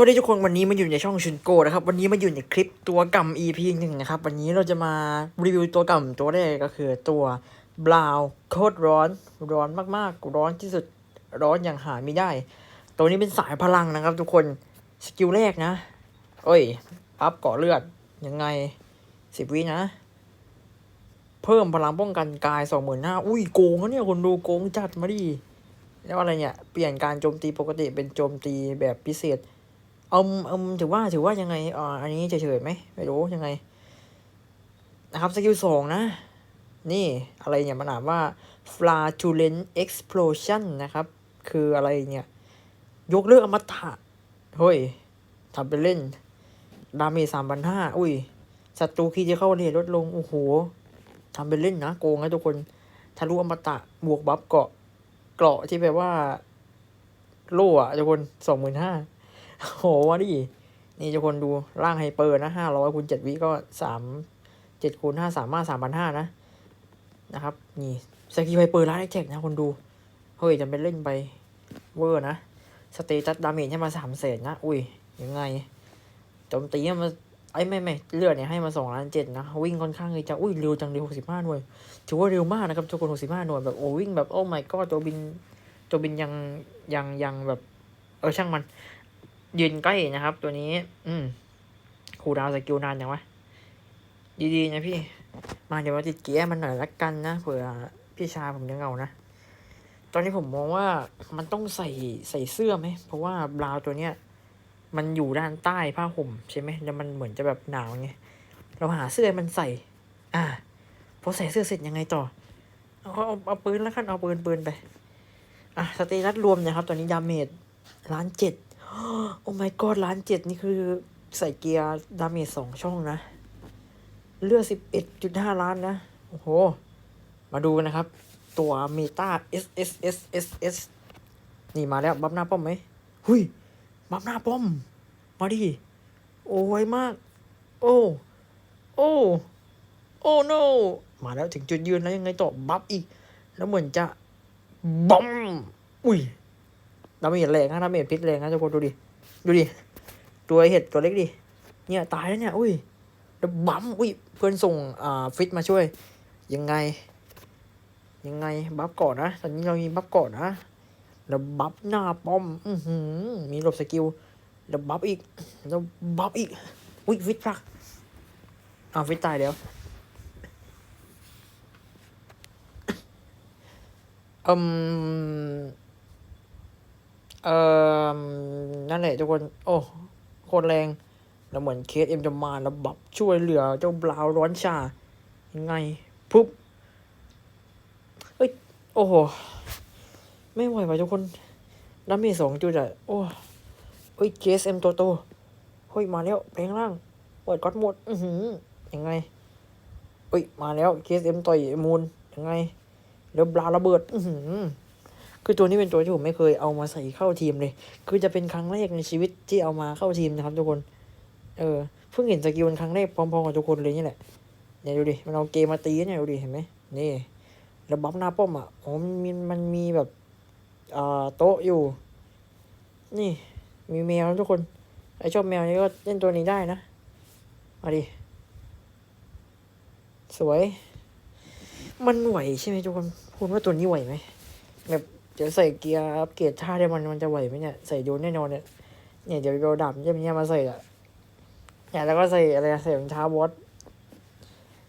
วัสดีทุกคนวันนี้มาอยู่ในช่องชุนโกนะครับวันนี้มาอยู่ในคลิปตัวกำ EP หนึ่งนะครับวันนี้เราจะมารีวิวตัวกำตัวแรกก็คือตัวบราวโคตรร้อนร้อนมากๆ ร้อนที่สุดร้อนอย่างหาไม่ได้ ตัวนี้เป็นสายพลังนะครับ ทุกคนสกิลแรกนะเอ้ยอัพกาะเลือดยังไงสิบวินะ เพิ่มพลังป้องกันกายสองหมื่นห้าอุ้ยโกงนะเนี่ยคนดูโกงจัดมาดิแล้วอะไรเนี่ยเปลี่ยนการโจมตีปกติเป็นโจมตีแบบพิเศษ เอาเอาถือว่าถือว่ายังไงอ่าอันนี้เฉยๆไหมไม่รู้ยังไง นะครับสกิลสองนะ นี่อะไรเนี่ยมันอ่านว่า flatulent explosion นะครับ คืออะไรเนี่ย ยกเลิกอมตะเฮ้ยทำเป็นเล่น ดาเมจสามพันห้าอุ้ยศัตรูคีจะเข้าเรทลดลง โอ้โหทำเป็นเล่นนะ โกงนะทุกคนทะลุอมตะบวกบัฟเกาะเกราะที่แปลว่า โล่อะทุกคนสองหมื่นห้า โหวะดินี่ทุกคนดูร่างไฮเปอร์นะห้าร้อยคูณเจ็ดวิก็สามเจ็ดคูณห้าสามารถสามพันห้านะ นะครับ นี่สกิลไฮเปอร์ร้านแอคแท็กนะคนดู เฮ้ยจะเป็นเล่นไปเวอร์นะ สเตตัสดาเมจให้มาสามแสนนะ อุ้ย ยังไงโจมตีให้มาไอ้ไม่ไม่เลือดเนี่ยให้มาสองล้านเจ็ดนะ วิ่งค่อนข้างเลยจะอุ้ยเร็วจังเลยหกสิบห้าหน่วย ถือว่าเร็วมากนะครับทุกคนหกสิบห้าหน่วยแบบโอ้วิ่งแบบโอ้ my god ตัวบินตัวบินยังยังยังแบบเออช่างมัน ยืนใกล้นะครับ ตัวนี้ อืมคูดาวสกิลนานยังวะดีๆนะพี่ มาเดี๋ยวมาติดเกียร์มันหน่อยละกันนะเผื่อพี่ชาผมยังเงานะ ตอนนี้ผมมองว่ามันต้องใส่ใส่เสื้อไหม เพราะว่าบราวน์ตัวเนี้ย มันอยู่ด้านใต้ผ้าห่มใช่ไหมแล้วมันเหมือนจะแบบหนาวไงเราหาเสื้อให้มันใส่ อ่าพอใส่เสื้อเสร็จยังไงต่อ เอาเอาเอาปืนแล้วกันเอาปืนปืนไป อะสเตตัสรวมนะครับ ตอนนี้ดาเมจล้านเจ็ด โอ้ my god ล้านเจ็ดนี่คือใส่เกียร์ดาเมจสองช่องนะ เลือดสิบเอ็ดจุดห้าล้านนะ โอ้โห มาดูกันนะครับ ตัวเมตา S S S S S นี่มาแล้ว บัฟหน้าป้อมไหม หุยบัฟหน้าป้อม มาดิ โอ้ยมาก โอ้ โอ้ โอ้ no มาแล้วถึงจุดยืนแล้วยังไงต่อ บัฟอีก แล้วเหมือนจะบอมอุ้ย ดาเมจแรงนะดาเมจพิษแรงนะทุกคนดูดิ ดูดิ ตัวเห็ดตัวเล็กดิ เนี่ยตายแล้วเนี่ย อุ้ยแล้วบัมอุ้ย เพื่อนส่งอ่าฟิตมาช่วย ยังไง ยังไงบัฟก่อนนะ ตอนนี้เรามีบัฟก่อนนะ แล้วบัฟหน้าป้อม อือหือ มีหลบสกิล แล้วบัฟอีก แล้วบัฟอีก อุ้ยฟิตพลักอ้าวฟิตตายแล้วอืม เออนั่นแหละทุกคน โอ้คตรแรงแล้วเหมือนเคสเอ็มจะมาแล้วบับช่วยเหลือเจ้าบราวร้อนชา ยังไงปุ๊บเอ้ย โอ้โห ไม่ไหวว่ะทุกคนดาเมจสองจุดอะโอ้เอ้ยเคสเอ็มโตโตเฮ้ย มาแล้วแปลงร่างเปิดก๊อตหมด อือหือยังไงเอ้ย มาแล้วเคสเอ็มต่อยมูลยังไง แล้วบราวระเบิด อือหือ คือตัวนี้เป็นตัวที่ผมไม่เคยเอามาใส่เข้าทีมเลย คือจะเป็นครั้งแรกในชีวิตที่เอามาเข้าทีมนะครับทุกคน เออ เพิ่งเห็นสกิลเป็นครั้งแรกพร้อมๆกับทุกคนเลยนี่แหละ เนี่ยดูดิ มันเอาเกมมาตีเนี่ยดูดิ เห็นไหมนี่แล้วบัฟหน้าป้อมอะอ๋อมันมันมีแบบอ่าโต๊ะอยู่ นี่ มีแมวทุกคน ไอชอบแมวนี่ก็เล่นตัวนี้ได้นะ มาดิ สวย มันไหวใช่ไหมทุกคนพูดว่าตัวนี้ไหวไหมแบบ เดี๋ยวใส่เกียร์อัปเกรดท่าได้มันมันจะไหวไหมเนี่ยใส่โดนแน่นอนเนี่ยเนี่ยเดี๋ยวเราดับจะมีเนี่ยมาใส่อะเนี่ยแล้วก็ใส่อะไรใส่รองเท้าบอส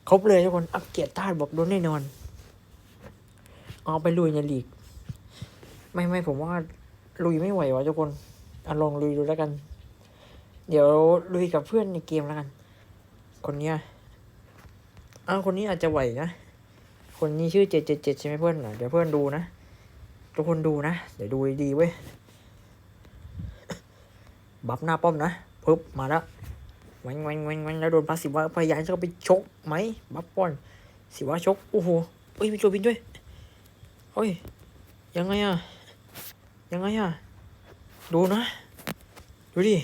ครบเลยทุกคนอัปเกรดท่าบอกโดนแน่นอนเอาไปลุยในลีก ไม่ไม่ผมว่าลุยไม่ไหววะทุกคนอะลองลุยดูแล้วกัน เดี๋ยวลุยกับเพื่อนในเกมแล้วกัน คนเนี้ยอ้าวคนนี้อาจจะไหวนะคนนี้ชื่อเจ็ดเจ็ดเจ็ดใช่ไหมเพื่อนเดี๋ยวเพื่อนดูนะ ทุกคนดูนะ เดี๋ยวดูดีๆเว้ย บัฟหน้าป้อมนะปึ๊บมาแล้วแหวงแหวงแหวงแหวงแล้วโดนพาสิวะพยายามจะไปชกไหมบัฟป้อนสิวะชกโอ้โหเอ้ยมีตัวบินด้วยเฮ้ยยังไงอะยังไงอะดูนะ ดูดิ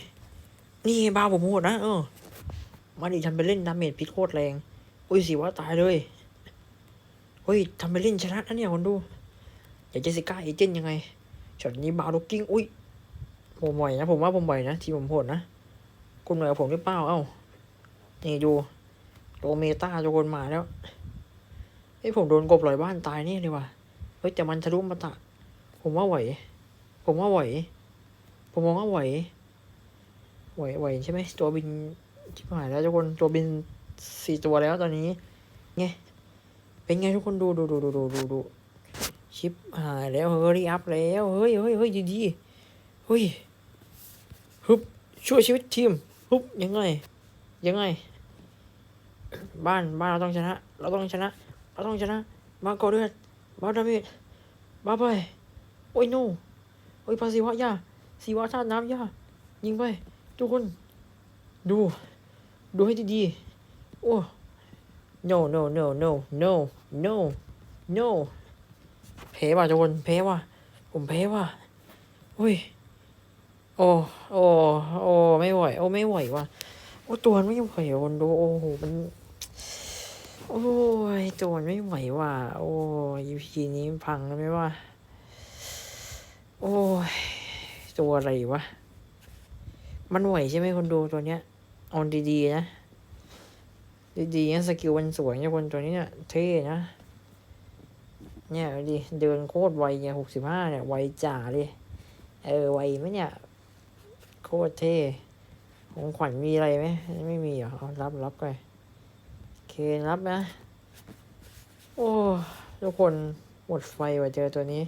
นี่บ้าผมโหดนะ เออ มาดิทำไปเล่นดาเมจพิษโคตรแรง อุ้ยสิวะตายเลย เฮ้ยทำไปเล่นชนะนะเนี่ยคนดู อย่าเจสสิก้าเอเจนยังไงช็อตนี้บาร์ล็อกกิ้ง อุ้ยผมไหวนะ ผมว่าผมไหวนะทีผมโหดนะคุณเหนือผมหรือเปล่าเอ้านี่ดูโดเมตาโดนมาแล้วเฮ้ผมโดนกบลอยบ้านตายนี่เลยว่ะเฮ้ยแต่มันทะลุมาตะ ผมว่าไหว ผมว่าไหว ผมมองว่าไหว ไหวไหวใช่ไหมตัวบินชิบหายแล้วทุกคนตัวบินสี่ตัวแล้วตอนนี้ไงเป็นไงทุกคนดูดูดูดูดูดู ชิปหายแล้วเฮ้ยอัพแล้วเฮ้ยเฮ้ยเฮ้ยดีดีเฮ้ยฮึบช่วยชีวิตทีมฮึบยังไง ยังไง บ้านบ้านเราต้องชนะ เราต้องชนะ เราต้องชนะ มาโกอเดือดมาดามิดมาไปโอ้ยโนโอ้ยภาษีวะย่าสีวะธาตุน้ำย่ายิงไป ทุกคน ดู ดูให้ดีๆโอ้ no no no no no no no แพ้ว่ะทุกคนแพ้ว่ะผมแพ้ว่ะอุ้ยโอ้โอ้โอ้ไม่ไหวโอ้ไม่ไหวว่ะโอ้ตัวมันไม่ไหวคนดูโอ้โหมันโอ้ยตัวมันไม่ไหวว่ะโอ้ย EP นี้พังแล้วไหมวะโอ้ยตัวอะไรวะมันไหวใช่ไหมคนดูตัวเนี้ยเอาดีๆนะดีๆนะสกิลมันสวยเนี่ยคนตัวนี้เนี่ยเท่นะ เนี่ยดิเดินโคตรไวเนี่ยหกสิบห้าเนี่ยไวจ่าเลย เออไวไหมเนี่ย โคตรเท่ของขวัญมีอะไรไหมไม่มีเหรอเอารับรับไปโอเครับนะ โอ้ ทุกคนหมดไฟว่ะเจอตัวนี้